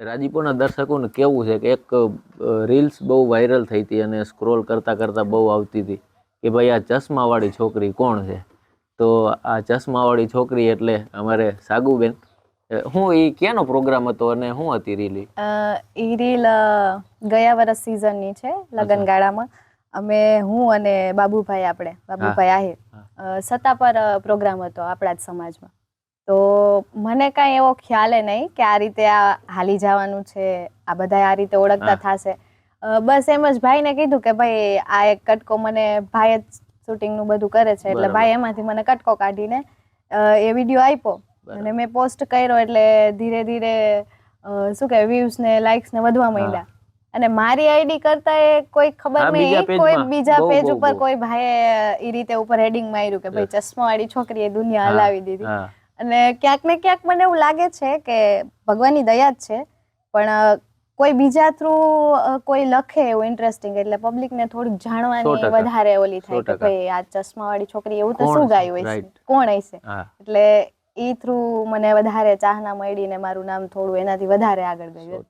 રાજીપોના દર્શકોને કેવું છે કે એક રીલ્સ બહુ વાયરલ થઈ હતી અને સ્ક્રોલ કરતા કરતાં બહુ આવતી હતી કે ભાઈ આ ચશ્માવાળી છોકરી કોણ છે? તો આ ચશ્માવાળી છોકરી એટલે અમારે સાગુબેન. હું એ ક્યાંનો પ્રોગ્રામ હતો અને શું હતી રીલી એ રીલ ગયા વર્ષ સિઝનની છે લગનગાળામાં અમે હું અને બાબુભાઈ આપણે બાબુભાઈ આહિર. સત્તા પર પ્રોગ્રામ હતો આપણા જ સમાજમાં. તો મને કાંઈ એવો ખ્યાલ નહીં કે આ રીતે આ હાલી જવાનું છે આ બધા આ રીતે ઓળખતા થશે. બસ એમ જ ભાઈને કીધું કે ભાઈ આ એક કટકો મને ભાઈ જ શૂટિંગનું બધું કરે છે એટલે ભાઈ એમાંથી મને કટકો કાઢીને એ વીડિયો આપ્યો. અને મેં પોસ્ટ કર્યો એટલે ધીરે ધીરે શું કે વ્યૂઝ ને લાઇક્સ ને વધવા માંડ્યા. અને મારી આઈડી કરતા એ કોઈ ખબર નહીં કોઈ બીજા પેજ ઉપર કોઈ ભાઈએ એ રીતે ઉપર હેડિંગ માર્યું કે ભાઈ ચશ્મા વાળી છોકરીએ દુનિયા હલાવી દીધી. અને ક્યાંક ને ક્યાંક મને એવું લાગે છે કે ભગવાનની દયા જ છે પણ કોઈ બીજા થ્રુ કોઈ લખે એવું ઇન્ટરેસ્ટિંગ એટલે પબ્લિકને થોડીક સો જાણવાની વધારે ઓલી થાય કે ભાઈ આ ચશ્માવાળી છોકરી એવું તો શું? ગાયું હોય કોણ હશે? એટલે એ થ્રુ મને વધારે ચાહના મળી ને મારું નામ થોડું એનાથી વધારે આગળ ગયું.